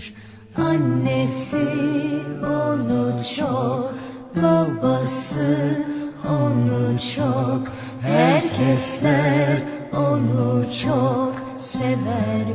severmiş Annesi onu çok Babası onu çok. Herkesler onu çok sever